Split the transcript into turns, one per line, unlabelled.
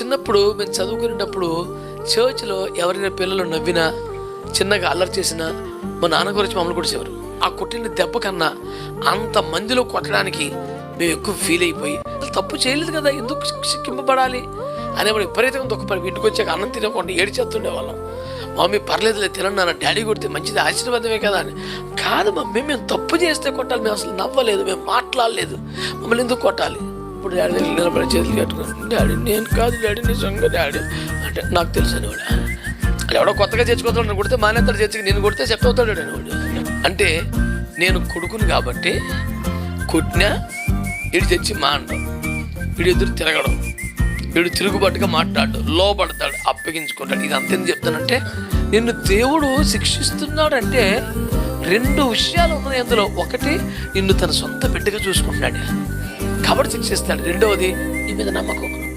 చిన్నప్పుడు మేము చదువుకునేటప్పుడు చర్చ్లో ఎవరైనా పిల్లలు నవ్వినా చిన్నగా అల్లరి చేసినా మా నాన్న గురించి మమ్మల్ని కొట్టేసేవారు. ఆ కొట్టిన దెబ్బ కన్నా అంత మందిలో కొట్టడానికి మేము ఎక్కువ ఫీల్ అయిపోయి తప్పు చేయలేదు కదా ఎందుకు శిక్షింపబడాలి అనేవాడు విపరీతంగా దుఃఖపడి ఇంటికి వచ్చాక అన్నం తినకుండా ఏడిచేస్తుండే వాళ్ళం. మమ్మీ పర్లేదులే తినండి డాడీ కొడితే మంచిది ఆశీర్వాదమే కదా అని. కాదు మమ్మీ మేము తప్పు చేస్తే కొట్టాలి మేము అసలు నవ్వలేదు మేము మాట్లాడలేదు మమ్మల్ని ఎందుకు కొట్టాలి? ఇప్పుడు డాడీ దగ్గర నిలబడి చేతులు కట్టుకుని డాడీ నేను కాదు డాడీ నిజంగా డాడీ. అంటే నాకు తెలుసు అనేవాడు అది ఎవడో కొత్తగా చేర్చుకోతాడు కొడితే మానేస్తాడు చేర్చుకు నేను కొడితే సెట్ అవుతాడు అనేవాడు అంటే నేను కొడుకుని కాబట్టి కొట్టినా ఇటు తెచ్చి మానడం. అంటాం వీడు ఎదురు తిరగడం వీడు తిరుగుబాటుగా మాట్లాడు లోపడతాడు అప్పగించుకుంటాడు. ఇది అంతేం చెప్తానంటే నిన్ను దేవుడు శిక్షిస్తున్నాడంటే రెండు విషయాలు ఉన్నాయి అందులో. ఒకటి నిన్ను తన సొంత బిడ్డగా చూసుకుంటున్నాడు. కాబట్టి శిక్షిస్తాడు రెండవది నీ మీద నమ్మకం.